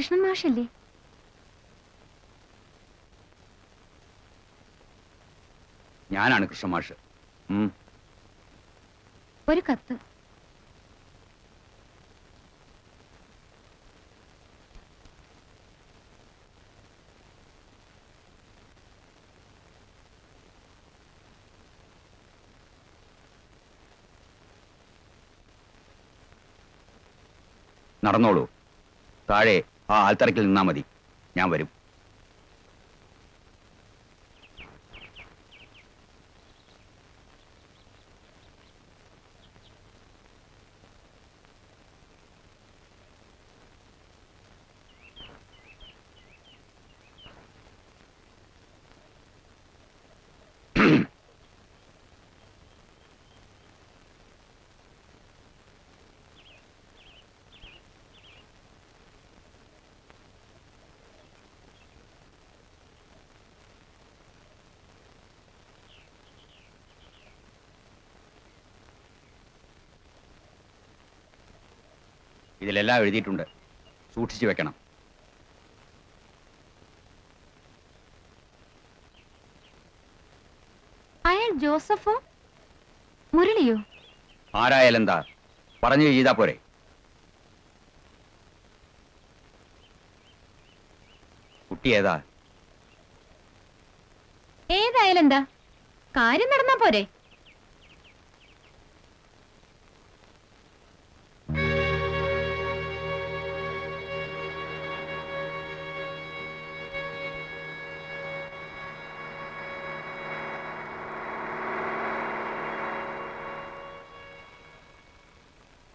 കൃഷ്ണൻ മാഷല്ലേ? ഞാനാണ് കൃഷ്ണൻ മാഷ്. ഒരു കത്ത്. നടന്നോളൂ. താഴെ. ആ ആൽത്തറയ്ക്കിൽ നിന്നാ മതി. ഞാൻ വരും. ഇതിലെല്ലാം എഴുതിയിട്ടുണ്ട്. സൂക്ഷിച്ചു വെക്കണം. അയാൾ ജോസഫോ? മുരളിയോ? ആരായാലെന്താ പറഞ്ഞു ചെയ്താ പോരെ. കുട്ടി ഏതാ? ഏതായാലും എന്താ? കാര്യം നടന്നാ പോരെ.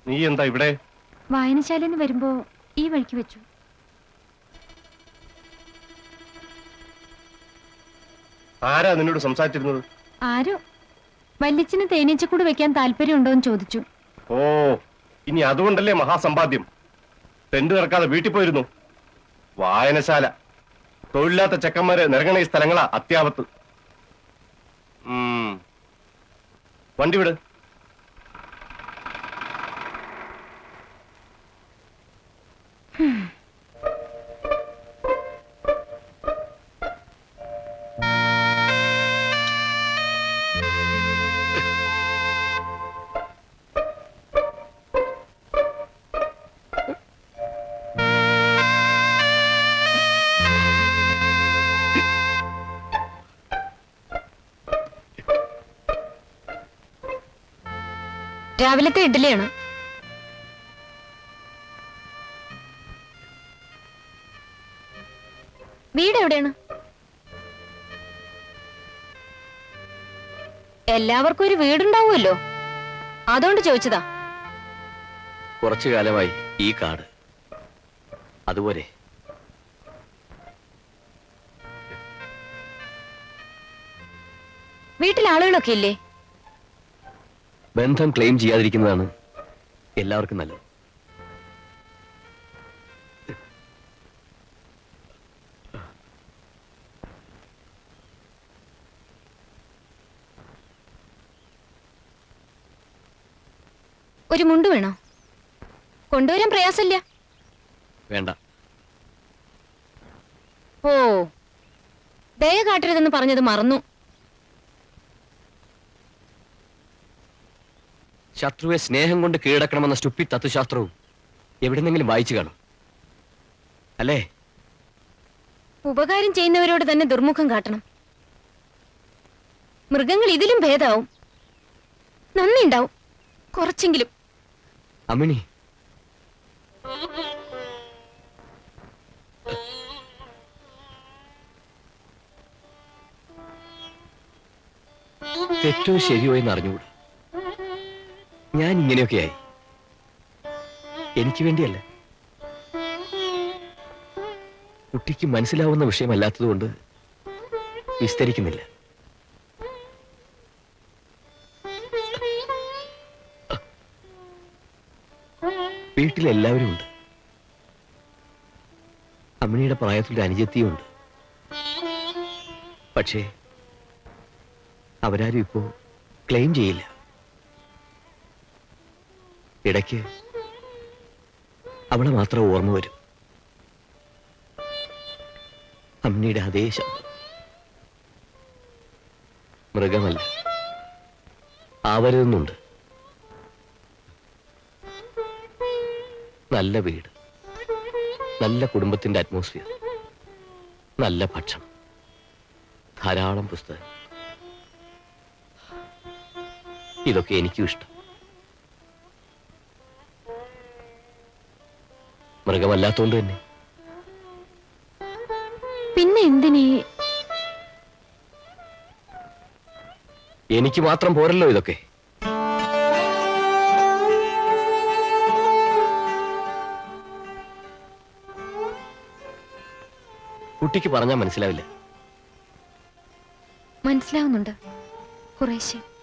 നീ എന്താ ഇവിടെ? വായനശാലയിൽ നിന്ന് വരുമ്പോ ഈ വഴിക്ക് വെച്ചു. ആരാ നിന്നോട് സംസാരിച്ചിരുന്നത്? ആരോ? വല്യച്ഛന് തേനീച്ചക്കൂട് വെക്കാൻ താല്പര്യമുണ്ടോ എന്ന് ചോദിച്ചു. ഓ ഇനി അതുകൊണ്ടല്ലേ മഹാസമ്പാദ്യം? ടെന്റ് നിറക്കാതെ വീട്ടിൽ പോയിരുന്നു. വായനശാല. തൊഴിലില്ലാത്ത ചെക്കന്മാരെ നിറങ്ങണ ഈ സ്ഥലങ്ങളാ അത്യാപത്ത്. ഉം. വണ്ടി വിട്. രാവിലത്തെ ഇഡ്ഡലിയാണ്. വീട് എവിടെയാണ്? എല്ലാവർക്കും ഒരു വീടുണ്ടാവുമല്ലോ. അതുകൊണ്ട് ചോദിച്ചതാ. കുറച്ചു കാലമായി ഈ കാട്. അതുപോലെ. വീട്ടിൽ ആളുകളൊക്കെ ഇല്ലേ? ബന്ധം ക്ലെയിം ചെയ്യാതിരിക്കുന്നതാണ് എല്ലാവർക്കും നല്ലത്. ഒരു മുണ്ട് വേണോ? കൊണ്ടുവരാൻ പ്രയാസമില്ല. വേണ്ട. ഓ ദയ കാട്ടരുതെന്ന് പറഞ്ഞത് മറന്നു. ശത്രുവെ സ്നേഹം കൊണ്ട് കീഴടക്കണമെന്ന സ്റ്റുപ്പി തത്വശാസ്ത്രവും എവിടെന്നെങ്കിലും വായിച്ചു കാണും. അല്ലേ? ഉപകാരം ചെയ്യുന്നവരോട് തന്നെ ദുർമുഖം കാട്ടണം. മൃഗങ്ങൾ ഇതിലും ഭേദാവും. നന്ദി ഉണ്ടാവും കുറച്ചെങ്കിലും. അമ്മിണി. തെറ്റോ ശരിയോ എന്ന് അറിഞ്ഞുകൂടാ ഞാൻ ഇങ്ങനെയൊക്കെയായി. എനിക്ക് വേണ്ടിയല്ല. കുട്ടിക്ക് മനസ്സിലാവുന്ന വിഷയമല്ലാത്തതുകൊണ്ട് വിസ്തരിക്കുന്നില്ല. വീട്ടിലെല്ലാവരും ഉണ്ട് അമ്മിണിയുടെ പ്രായത്തിൽ അനുജത്തിയും ഉണ്ട് പക്ഷേ അവരാരും ഇപ്പോൾ ക്ലെയിം ചെയ്യില്ല. ഇടയ്ക്ക് അവളെ മാത്രം ഓർമ്മ വരും. അമ്മിയുടെ അതേ ശബ്ദം. മൃഗമല്ല. ആവരുന്നുണ്ട് നല്ല വീട്. നല്ല കുടുംബത്തിന്റെ അറ്റ്മോസ്ഫിയർ. നല്ല ഭക്ഷണം. ധാരാളം പുസ്തകം. ഇതൊക്കെ എനിക്കും ഇഷ്ടം. മൃഗമല്ലാത്തോണ്ട് തന്നെ. പിന്നെ എന്തിനീ? എനിക്ക് മാത്രം പോരല്ലോ ഇതൊക്കെ. കുട്ടിക്ക് പറഞ്ഞാൽ മനസ്സിലാവില്ല. മനസ്സിലാവുന്നുണ്ട്. കുറേശ്ശെ.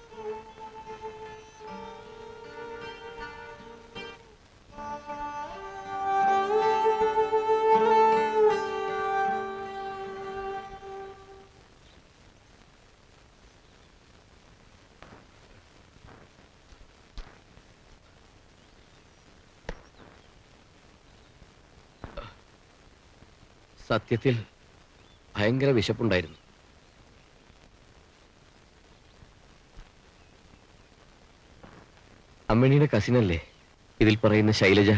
സത്യത്തിൽ ഭയങ്കര വിശപ്പുണ്ടായിരുന്നു. അമ്മിണിയുടെ കസിനല്ലേ ഇതിൽ പറയുന്ന ശൈലജ?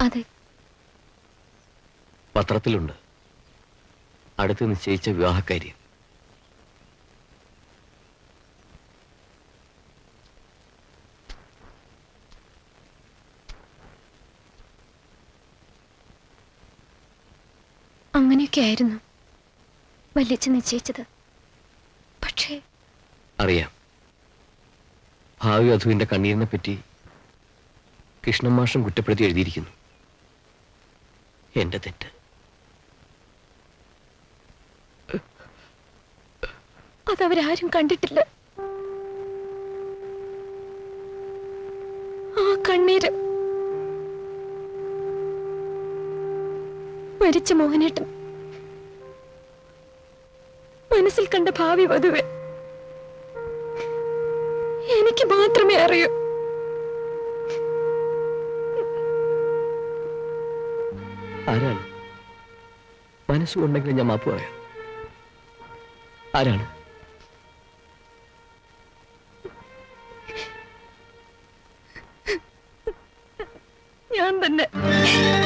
അതെ. പത്രത്തിലുണ്ട്. അടുത്ത് നിശ്ചയിച്ച വിവാഹക്കാര്യം അങ്ങനെയൊക്കെ ആയിരുന്നു. വല്യച്ഛൻ നിശ്ചയിച്ചത്. പക്ഷേ അറിയാം. ഭാവി വധുവിന്റെ കണ്ണീരിനെ പറ്റി കൃഷ്ണൻ മാഷം കുറ്റപ്പെടുത്തി എഴുതിയിരിക്കുന്നു. എന്റെ തെറ്റ്. അതവരാരും കണ്ടിട്ടില്ല. മരിച്ച മോഹനേട്ടൻ. മനസ്സിൽ കണ്ട ഭാവി വധുവെ. എനിക്ക് മാത്രമേ അറിയൂ. ആരാണ്? മനസ്സുകൊണ്ടെങ്കിൽ ഞാൻ മാപ്പ് പറയാം. ആരാണ്? ഞാൻ തന്നെ.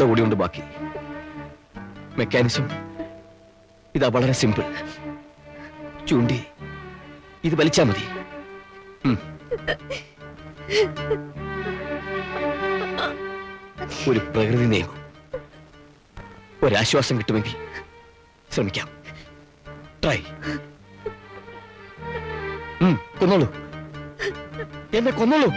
ഒരുണ്ട കൂടിയുണ്ട് ബാക്കി. മെക്കാനിസം ഇതാ വളരെ സിമ്പിൾ ചൂണ്ടി ഇത് വലിച്ചാ മതി. ഒരു പ്രകൃതി നിയമം ഒരാശ്വാസം കിട്ടുമെങ്കിൽ ശ്രമിക്കാം. ട്രൈ കൊന്നോളൂ. എന്നെ കൊന്നോളൂ.